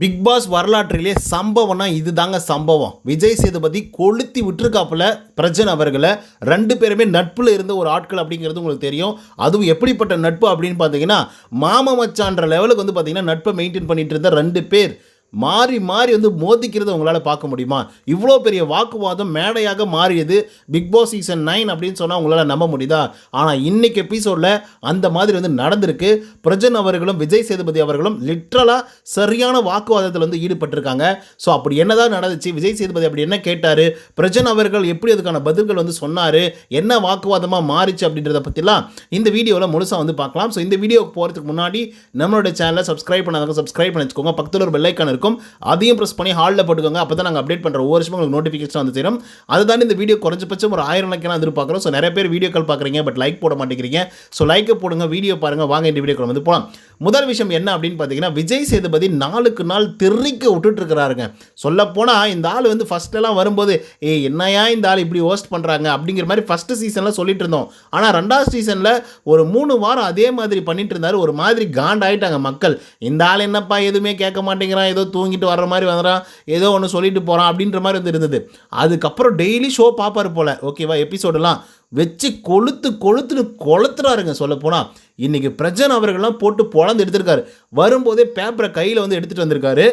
Big pass வரலாற்றிலே சம்பவம்னா இது தாங்க சம்பவம். விஜய் சேதுபதி கொளுத்தி விட்டுருக்காப்புல பிரஜன் அவர்களை. ரெண்டு பேருமே நட்பில் இருந்த ஒரு ஆட்கள் அப்படிங்கிறது உங்களுக்கு தெரியும். அதுவும் எப்படிப்பட்ட நட்பு அப்படின்னு பார்த்தீங்கன்னா மாம மச்சான்ற லெவலுக்கு வந்து பார்த்தீங்கன்னா நட்பை மெயின்டைன் பண்ணிட்டு இருந்த ரெண்டு பேர். மாறி மாறி வந்து மோதிக்கிறத உங்களால் பார்க்க முடியுமா? இவ்வளோ பெரிய வாக்குவாதம் மேடையாக மாறியது. பிக் பாஸ் சீசன் நைன் அப்படின்னு சொன்னால் உங்களால் நம்ப முடியுதா? ஆனால் இன்னைக்கு எபிசோடில் அந்த மாதிரி வந்து நடந்திருக்கு. பிரஜன் அவர்களும் விஜய் சேதுபதி அவர்களும் லிட்ரலாக சரியான வாக்குவாதத்தில் வந்து ஈடுபட்டிருக்காங்க. ஸோ அப்படி என்னதான் நடந்துச்சு? விஜய் சேதுபதி அப்படி என்ன கேட்டார்? பிரஜன் அவர்கள் எப்படி அதுக்கான பதில்கள் வந்து சொன்னார்? என்ன வாக்குவாதமாக மாறிச்சு அப்படின்றத பற்றிலாம் இந்த வீடியோவில் முழுசாக வந்து பார்க்கலாம். ஸோ இந்த வீடியோக்கு போகிறதுக்கு முன்னாடி நம்மளோட சேனலை சப்ஸ்கிரைப் பண்ணாதவங்க சப்ஸ்கிரைப் பண்ணி வச்சுக்கோங்க. பக்கத்தில் ஒரு பெல்லைக்கான இருக்கும். அதையும் ப்ரெஸ் பண்ணி ஹாலில் போட்டுக்கோங்க. அப்போ தான் நாங்கள் அப்டேட் பண்ணுற ஒவ்வொரு வருஷமும் உங்களுக்கு நோட்டிஃபிகேஷன் வந்து சேரும். அதுதான் இந்த வீடியோ குறைஞ்சபட்சம் ஒரு ஆயிரம் லைக்கெல்லாம் எதிர்பார்க்குறோம். ஸோ நிறைய பேர் வீடியோக்கள் பார்க்குறீங்க பட் லைக் போட மாட்டேங்கிறீங்க. ஸோ லைக்கை போடுங்க வீடியோ பாருங்கள் வாங்க இந்த வீடியோக்கள் வந்து போகலாம் முதல் விஷயம் என்ன அப்படின்னு பார்த்தீங்கன்னா விஜய் சேதுபதி நாளுக்கு நாள் தெறிக்க விட்டுட்டு இருக்கிறாருங்க. சொல்லப்போனால் இந்த ஆள் வந்து ஃபஸ்ட்டெல்லாம் வரும்போது ஏ என்னையா இந்த ஆள் இப்படி ஹோஸ்ட் பண்ணுறாங்க அப்படிங்கிற மாதிரி ஃபஸ்ட்டு சீசனில் சொல்லிட்டு இருந்தோம். ஆனால் ரெண்டாவது சீசனில் ஒரு மூணு வாரம் அதே மாதிரி பண்ணிட்டு இருந்தார். ஒரு மாதிரி காண்டாயிட்டாங்க மக்கள். இந்த ஆள் என்னப்பா எதுவுமே கேட்க மாட்டேங்கிறான். ஏதோ தூங்கிட்டு வர்ற மாதிரி வந்துறான் ஏதோ ஒன்று சொல்லிட்டு போகிறான் அப்படின்ற மாதிரி வந்து இருந்தது. அதுக்கப்புறம் டெய்லி ஷோ பார்ப்பார் போல். ஓகேவா எபிசோடெல்லாம் வச்சு கொளுத்து கொளுத்துன்னு கொளுத்துறாருங்க சொல்லப்போனால் இன்றைக்கி பிரஜன் அவர்கள்லாம் போட்டு பொழந்து எடுத்திருக்காரு. வரும்போதே பேப்பரை கையில் வந்து எடுத்துகிட்டு வந்திருக்காரு.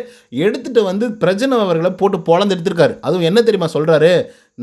எடுத்துகிட்டு வந்து பிரஜன் அவர்களை போட்டு பொழந்து எடுத்திருக்காரு. அதுவும் என்ன தெரியுமா சொல்கிறாரு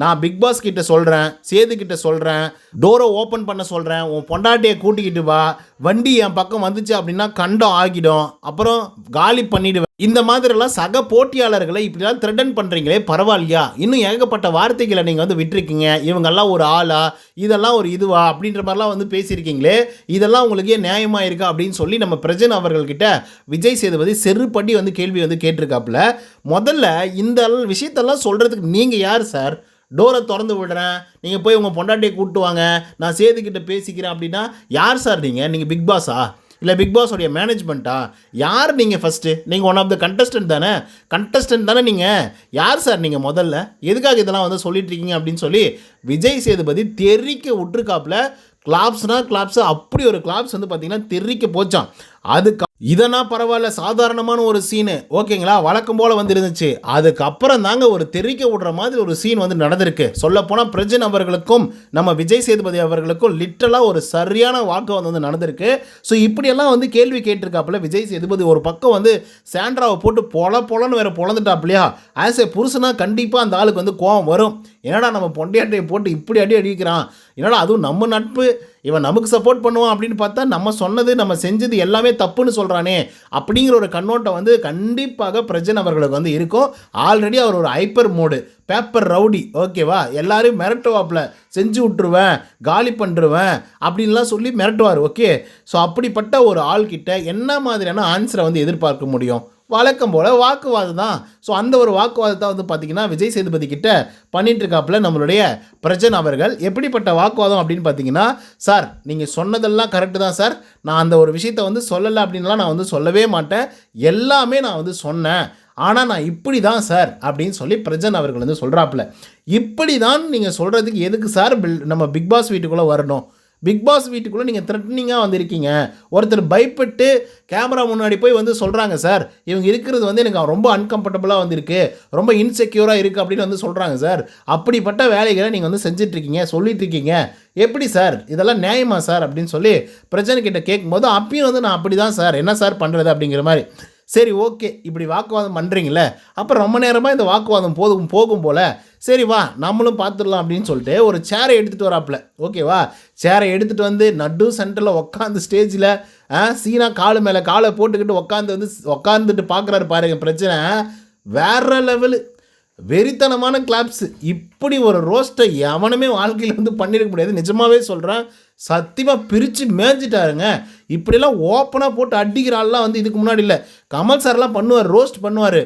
நான் பிக் பாஸ் கிட்ட சொல்கிறேன் சேது கிட்ட சொல்கிறேன் டோரை ஓப்பன் பண்ண சொல்கிறேன் உன் பொண்டாட்டியை கூட்டிக்கிட்டு வா வண்டி என் பக்கம் வந்துச்சு அப்படின்னா கண்டம் ஆகிடும். அப்புறம் காலி பண்ணிடுவேன். இந்த மாதிரிலாம் சக போட்டியாளர்களை இப்படிலாம் த்ரெட்டன் பண்ணுறீங்களே பரவாயில்லையா? இன்னும் ஏகப்பட்ட வார்த்தைகளை நீங்கள் வந்து விட்டுருக்கீங்க. இவங்கெல்லாம் ஒரு ஆளா? இதெல்லாம் ஒரு இதுவா? அப்படின்ற மாதிரிலாம் வந்து பேசியிருக்கீங்களே? இதெல்லாம் உங்களுக்கு ஏன் நியாயமாக இருக்கா? அப்படின்னு சொல்லி நம்ம பிரஜன் அவர்கள்கிட்ட விஜய் சேதுபதி செருப்படி வந்து கேள்வி வந்து கேட்டிருக்காப்புல. முதல்ல இந்த விஷயத்தெல்லாம் சொல்கிறதுக்கு நீங்கள் யார் சார்? டோரை திறந்து விடுறேன். நீங்கள் போய் உங்கள் பொண்டாட்டியை கூப்பிட்டு வாங்க. நான் சேதுக்கிட்ட பேசிக்கிறேன் அப்படின்னா யார் சார் நீங்கள் நீங்கள் பிக் பாஸா? இல்லை பிக் பாஸோடைய மேனேஜ்மெண்ட்டா யார் நீங்கள் ஃபஸ்ட்டு நீங்கள் ஒன் ஆஃப் த கண்டஸ்டன்ட் தானே? கண்டஸ்டன்ட் தானே நீங்கள் யார் சார் நீங்கள் முதல்ல? எதுக்காக இதெல்லாம் வந்து சொல்லிட்டுருக்கீங்க அப்படின்னு சொல்லி விஜய் சேதுபதி தெறிக்க விட்டுருக்காப்புல. கிளாப்ஸ்னால் கிளாப்ஸ் அப்படி ஒரு கிளாப்ஸ் வந்து பார்த்திங்கன்னா தெறிக்க போச்சான் அதுக்கு இதனா பரவாயில்ல சாதாரணமான ஒரு சீனு ஓகேங்களா? வழக்கம் போல் வந்து இருந்துச்சு அதுக்கப்புறம் தாங்க ஒரு தெறிக்க விடுற மாதிரி ஒரு சீன் வந்து நடந்திருக்கு. சொல்லப்போனால் பிரஜன் அவர்களுக்கும் நம்ம விஜய் சேதுபதி அவர்களுக்கும் லிட்டலாக ஒரு சரியான வாக்குவாதம் வந்து நடந்திருக்கு. ஸோ இப்படியெல்லாம் வந்து கேள்வி கேட்டிருக்காப்புல விஜய் சேதுபதி. ஒரு பக்கம் வந்து சாண்ட்ராவை போட்டு பொல பொலன்னு வேற பொழந்துட்டாப்லையா ஆஸ் ஏ புருஷனா கண்டிப்பாக அந்த ஆளுக்கு வந்து கோவம் வரும். என்னடா நம்ம பொண்டையாட்டையை போட்டு இப்படி அடி அடிக்கிறான்? என்னடா அதுவும் நம்ம நட்பு? இவன் நமக்கு சப்போர்ட் பண்ணுவான் அப்படின்னு பார்த்தா நம்ம சொன்னது நம்ம செஞ்சது எல்லாமே தப்புன்னு சொல்கிறானே அப்படிங்கிற ஒரு கண்ணோட்டம் வந்து கண்டிப்பாக பிரஜன் அவர்களுக்கு வந்து இருக்கும். ஆல்ரெடி அவர் ஒரு ஹைப்பர் மோடு பேப்பர் ரவுடி ஓகேவா எல்லாரையும் மிரட்டுவாப்புல. செஞ்சு விட்ருவேன் காலி பண்ணுருவேன் அப்படின்லாம் சொல்லி மிரட்டுவார் ஓகே ஸோ அப்படிப்பட்ட ஒரு ஆள்கிட்ட என்ன மாதிரியான ஆன்சரை வந்து எதிர்பார்க்க முடியும்? வழக்கம் போல் வாக்குவாதம் தான். ஸோ அந்த ஒரு வாக்குவாதத்தை வந்து பார்த்திங்கன்னா விஜய் சேதுபதி கிட்ட பண்ணிட்டு இருக்காப்புல நம்மளுடைய பிரஜன் அவர்கள். எப்படிப்பட்ட வாக்குவாதம் அப்படின்னு பார்த்தீங்கன்னா சார் நீங்கள் சொன்னதெல்லாம் கரெக்டு தான் சார். நான் அந்த ஒரு விஷயத்தை வந்து சொல்லலை அப்படின்லாம் நான் வந்து சொல்லவே மாட்டேன். எல்லாமே நான் வந்து சொன்னேன். ஆனால் நான் இப்படி தான் சார். அப்படின்னு சொல்லி பிரஜன் அவர்கள் வந்து சொல்கிறாப்புல இப்படி தான் நீங்கள் சொல்கிறதுக்கு எதுக்கு சார் பில் நம்ம பிக் பாஸ் வீட்டுக்குள்ளே வரணும்? பிக் பாஸ் வீட்டுக்குள்ளே நீங்கள் த்ரெட்னிங்காக வந்திருக்கீங்க. ஒருத்தர் பயப்பட்டு கேமரா முன்னாடி போய் வந்து சொல்கிறாங்க சார் இவங்க இருக்கிறது வந்து எனக்கு ரொம்ப அன்கம்ஃபர்டபுளாக வந்திருக்கு. ரொம்ப இன்செக்யூராக இருக்குது அப்படின்னு வந்து சொல்கிறாங்க சார். அப்படிப்பட்ட வேலைகளை நீங்கள் வந்து செஞ்சிட்ருக்கீங்க சொல்லிகிட்ருக்கீங்க எப்படி சார்? இதெல்லாம் நியாயமா சார்? அப்படின்னு சொல்லி பிரச்சனை கிட்ட கேட்கும்போது அப்பயும் வந்து நான் அப்படி தான் சார். என்ன சார் பண்ணுறது அப்படிங்கிற மாதிரி. சரி ஓகே இப்படி வாக்குவாதம் பண்ணுறீங்களே அப்போ ரொம்ப நேரமாக இந்த வாக்குவாதம் போதும் போகும் போல் சரி வா நம்மளும் பார்த்துடலாம் அப்படின்னு சொல்லிட்டு ஒரு சேரை எடுத்துகிட்டு வராப்புல ஓகேவா சேரை எடுத்துகிட்டு வந்து நடு சென்டரில் உட்காந்து ஸ்டேஜில் சீனா காலு மேலே காலை போட்டுக்கிட்டு உட்காந்து வந்து உட்காந்துட்டு பார்க்குறாரு பாருங்க பிரச்சனை வேற லெவலு வெறித்தனமான கிளாப்ஸ் இப்படி ஒரு ரோஸ்ட்டை எவனுமே வாழ்க்கையில் வந்து பண்ணியிருக்க முடியாது. நிஜமாகவே சொல்கிறேன் சத்தியமாக பிரித்து மேய்ஞ்சிட்டாருங்க இப்படிலாம் ஓப்பனாக போட்டு அடிக்கிற ஆள்லாம் வந்து இதுக்கு முன்னாடி இல்லை. கமல் சார்லாம் பண்ணுவார் ரோஸ்ட் பண்ணுவார்.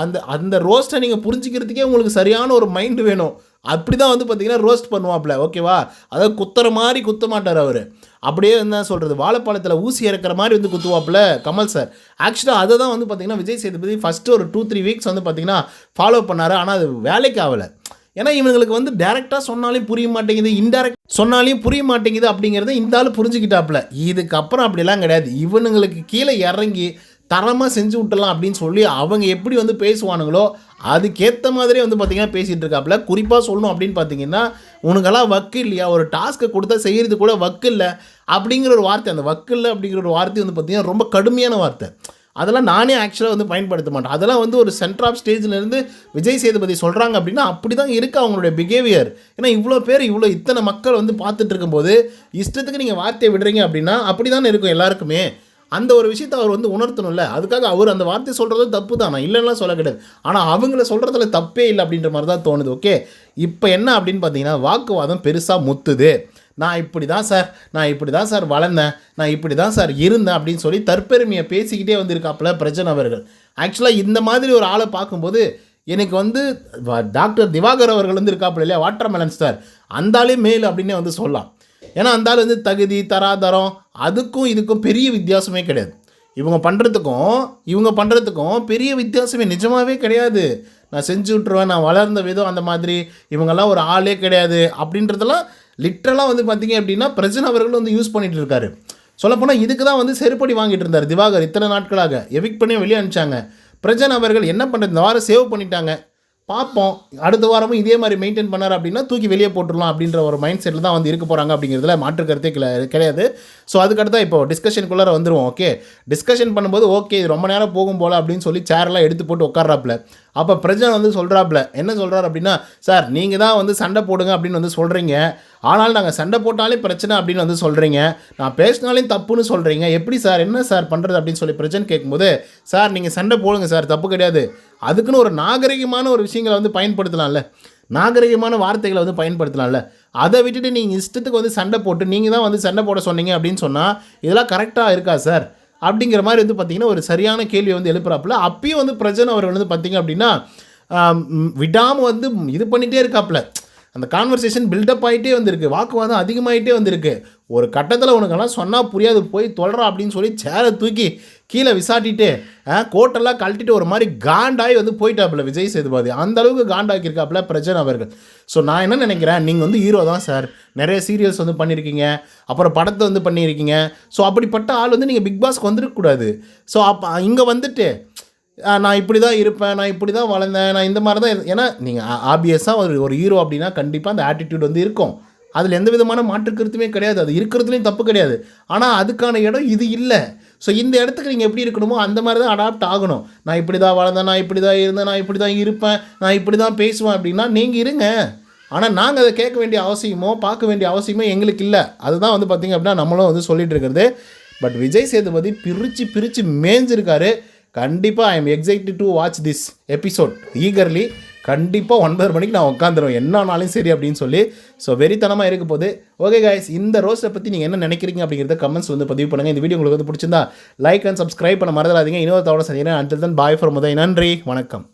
அந்த அந்த ரோஸ்ட்டை நீங்கள் புரிஞ்சிக்கிறதுக்கே உங்களுக்கு சரியான ஒரு மைண்டு வேணும். அப்படி தான் வந்து பார்த்தீங்கன்னா ரோஸ்ட் பண்ணுவாப்ல ஓகேவா அதாவது குத்துற மாதிரி குத்த மாட்டார் அவர். அப்படியே என்ன சொல்கிறது வாழைப்பழத்தில் ஊசி இறக்குற மாதிரி வந்து குத்துவாப்புல கமல் சார் ஆக்சுவலாக அதை தான் வந்து பார்த்திங்கன்னா விஜய் சேதுபதி ஃபஸ்ட்டு ஒரு டூ த்ரீ வீக்ஸ் வந்து பார்த்தீங்கன்னா ஃபாலோ பண்ணார். ஆனால் அது வேலைக்கு ஆகலை. ஏன்னா இவங்களுக்கு வந்து டேரெக்டாக சொன்னாலும் புரிய மாட்டேங்குது இன்டெரக்ட் சொன்னாலையும் புரிய மாட்டேங்குது அப்படிங்கிறத இந்த ஆள் புரிஞ்சுக்கிட்டாப்புல. இதுக்கப்புறம் அப்படிலாம் கிடையாது. இவனுங்களுக்கு கீழே இறங்கி தரமாக செஞ்சு விட்டலாம் அப்படின்னு சொல்லி அவங்க எப்படி வந்து பேசுவானுங்களோ அதுக்கேற்ற மாதிரி வந்து பார்த்திங்கன்னா பேசிகிட்டு இருக்காப்புல. குறிப்பாக சொல்லணும் அப்படின்னு பார்த்தீங்கன்னா உனக்கெல்லாம் வக்கு இல்லையா? ஒரு டாஸ்க்கை கொடுத்தா செய்கிறது கூட வக்கு இல்லை அப்படிங்கிற ஒரு வார்த்தை. அந்த வக்கு இல்லை அப்படிங்கிற ஒரு வார்த்தை வந்து பார்த்திங்கன்னா ரொம்ப கடுமையான வார்த்தை. அதெல்லாம் நானே ஆக்சுவலாக வந்து பயன்படுத்த மாட்டேன். அதெல்லாம் வந்து ஒரு சென்டர் ஆஃப் ஸ்டேஜ்லேருந்து விஜய் சேதுபதி சொல்கிறாங்க அப்படின்னா அப்படி தான் இருக்குது அவங்களுடைய பிஹேவியர் ஏன்னா இவ்வளோ பேர் இவ்வளோ இத்தனை மக்கள் வந்து பார்த்துட்டு இருக்கும்போது இஷ்டத்துக்கு நீங்கள் வார்த்தையை விடுறீங்க அப்படின்னா அப்படி தானே இருக்கும் எல்லாருக்குமே. அந்த ஒரு விஷயத்தை அவர் வந்து உணர்த்தணும்ல. அதுக்காக அவர் அந்த வார்த்தை சொல்கிறது தப்பு தான். நான் இல்லைன்னா சொல்ல கிடையாது. ஆனால் அவங்கள சொல்கிறதுல தப்பே இல்லை அப்படின்ற மாதிரி தான் தோணுது. ஓகே இப்போ என்ன அப்படின்னு பார்த்தீங்கன்னா வாக்குவாதம் பெருசாக முத்துது. நான் இப்படி தான் சார் நான் இப்படி தான் சார் வளர்ந்தேன் நான் இப்படி தான் சார் இருந்தேன் அப்படின்னு சொல்லி தற்பெருமையை பேசிக்கிட்டே வந்திருக்காப்புல பிரஜன் அவர்கள். ஆக்சுவலாக இந்த மாதிரி ஒரு ஆளை பார்க்கும்போது எனக்கு வந்து வ- டாக்டர் திவாகர் அவர்கள் வந்து இருக்காப்புல இல்லையா வாட்டர் மெலன் சார் அந்தாலே மேல் அப்படின்னே வந்து சொல்லலாம். ஏன்னா அந்த வந்து தகுதி தராதரம் அதுக்கும் இதுக்கும் பெரிய வித்தியாசமே கிடையாது. இவங்க பண்ணுறதுக்கும் இவங்க பண்ணுறதுக்கும் பெரிய வித்தியாசமே நிஜமாகவே கிடையாது. நான் செஞ்சு விட்ருவேன் நான் வளர்ந்த விதம் அந்த மாதிரி இவங்கெல்லாம் ஒரு ஆளே கிடையாது அப்படின்றதெல்லாம் லிட்ரலாக வந்து பார்த்தீங்க அப்படின்னா பிரஜன் அவர்கள் வந்து யூஸ் பண்ணிட்டு இருக்காரு. சொல்லப்போனால் இதுக்கு தான் வந்து செருப்படி வாங்கிட்டு இருந்தார் திவாகர் இத்தனை நாட்களாக. எவிக் பண்ணி வெளியே அனுப்பிச்சாங்க. பிரஜன் அவர்கள் என்ன பண்ணுறது இந்த வாரம் சேவ் பண்ணிட்டாங்க. பார்ப்போம் அடுத்த வாரமும் இதே மாதிரி மெயின்டைன் பண்ணார் அப்படின்னா தூக்கி வெளியே போட்டுடலாம் அப்படின்ற ஒரு மைண்ட் செட்டில் தான் வந்து இருக்க போகிறாங்க அப்படிங்கிறதுல மாற்று கருத்தே கிடையாது. ஸோ அதுக்கடுத்தா இப்போ டிஸ்கஷனுக்குள்ளே வந்துருவோம். ஓகே டிஸ்கஷன் பண்ணும்போது ஓகே இது ரொம்ப நேரம் போகும் போல் அப்படின்னு சொல்லி சேர்லாம் எடுத்து போட்டு உட்கார்றாப்புல. அப்போ பிரஜன் வந்து சொல்கிறாப்புல என்ன சொல்கிறார் அப்படின்னா சார் நீங்கள் தான் வந்து சண்டை போடுங்க அப்படின்னு வந்து சொல்கிறீங்க ஆனால் நாங்கள் சண்டை போட்டாலே பிரச்சனை அப்படின்னு வந்து சொல்கிறீங்க நான் பேசினாலையும் தப்புன்னு சொல்கிறீங்க எப்படி சார் என்ன சார் பண்ணுறது அப்படின்னு சொல்லி பிரச்சனை கேட்கும்போது சார் நீங்கள் சண்டை போடுங்க சார் தப்பு கிடையாது. அதுக்குன்னு ஒரு நாகரிகமான ஒரு விஷயங்களை வந்து பயன்படுத்தலாம்ல. நாகரிகமான வார்த்தைகளை வந்து பயன்படுத்தலாம்ல. அதை விட்டுட்டு நீங்கள் இஷ்டத்துக்கு வந்து சண்டை போட்டு நீங்கள் தான் வந்து சண்டை போட சொன்னீங்க அப்படின்னு சொன்னால் இதெல்லாம் கரெக்டாக இருக்கா சார்? அப்படிங்கிற மாதிரி வந்து பார்த்திங்கன்னா ஒரு சரியான கேள்வியை வந்து எழுப்புறாப்புல. அப்பயும் வந்து பிரஜன் அவர்கள் வந்து பார்த்திங்க அப்படின்னா விடாமல் வந்து இது பண்ணிகிட்டே இருக்காப்புல. அந்த கான்வர்சேஷன் பில்டப் ஆகிட்டே வந்திருக்கு. வாக்குவாதம் அதிகமாகிட்டே வந்திருக்கு. ஒரு கட்டத்தில் உனக்கெல்லாம் சொன்னால் புரியாது. போய் தொல்றா அப்படின்னு சொல்லி சேரை தூக்கி கீழே விசாட்டிட்டு கோட்டெல்லாம் கழட்டிட்டு ஒரு மாதிரி காண்டாகி வந்து போயிட்டாப்புல விஜய் சேதுபாதி. அந்த அளவுக்கு காண்டாக்கியிருக்காப்புல பிரஜன் அவர்கள். ஸோ நான் என்ன நினைக்கிறேன்? நீங்கள் வந்து ஹீரோ தான் சார் நிறைய சீரியல்ஸ் வந்து பண்ணியிருக்கீங்க. அப்புறம் படத்தை வந்து பண்ணியிருக்கீங்க. ஸோ அப்படிப்பட்ட ஆள் வந்து நீங்கள் பிக் பாஸ்க்கு வந்துருக்கக்கூடாது ஸோ அப்போ இங்கே வந்துட்டு நான் இப்படி தான் இருப்பேன் நான் இப்படி தான் வளர்ந்தேன் நான் இந்த மாதிரி தான் இரு- ஏன்னா நீங்கள் ஆபியஸாக ஒரு ஒரு ஹீரோ அப்படின்னா கண்டிப்பாக அந்த ஆட்டிடியூட் வந்து இருக்கும். அதில் எந்த விதமான மாற்று கருத்துமே கிடையாது. அது இருக்கிறதுலையும் தப்பு கிடையாது. ஆனால் அதுக்கான இடம் இது இல்லை. ஸோ இந்த இடத்துக்கு நீங்கள் எப்படி இருக்கணுமோ அந்த மாதிரி தான் அடாப்ட் ஆகணும். நான் இப்படி தான் வளர்ந்தேன் நான் இப்படி தான் இருந்தேன் நான் இப்படி தான் இருப்பேன் நான் இப்படி தான் பேசுவேன் அப்படின்னா நீங்கள் இருங்க. ஆனால் நாங்கள் அதை கேட்க வேண்டிய அவசியமோ பார்க்க வேண்டிய அவசியமோ எங்களுக்கு இல்லை. அதுதான் வந்து பார்த்திங்க அப்படின்னா நம்மளும் வந்து சொல்லிகிட்டு இருக்கிறது. பட் விஜய் சேதுபதி பிரித்து பிரித்து மேய்ஞ்சிருக்காரு. கண்டிப்பாக I am excited to watch this episode eagerly கண்டிப்பாக ஒன்பது மணிக்கு நான் உட்காந்துருவேன் என்ன ஆனாலும் சரி அப்படின்னு சொல்லி ஸோ வெறித்தனமாக இருக்க போது ஓகே காய்ஸ் இந்த ரோஸை பற்றி நீங்கள் என்ன நினைக்கிறீங்க அப்படிங்கிறத கமெண்ட்ஸ் வந்து பதிவு பண்ணுங்கள் இந்த வீடியோ உங்களுக்கு வந்து பிடிச்சிருந்தா லைக் அண்ட் சப்ஸ்கிரைப் பண்ண மறந்துடாதீங்க. இன்னொரு தவிர சந்திக்கிறேன். அண்டில் தன் பாய் ஃபார் முதல் நன்றி. வணக்கம்.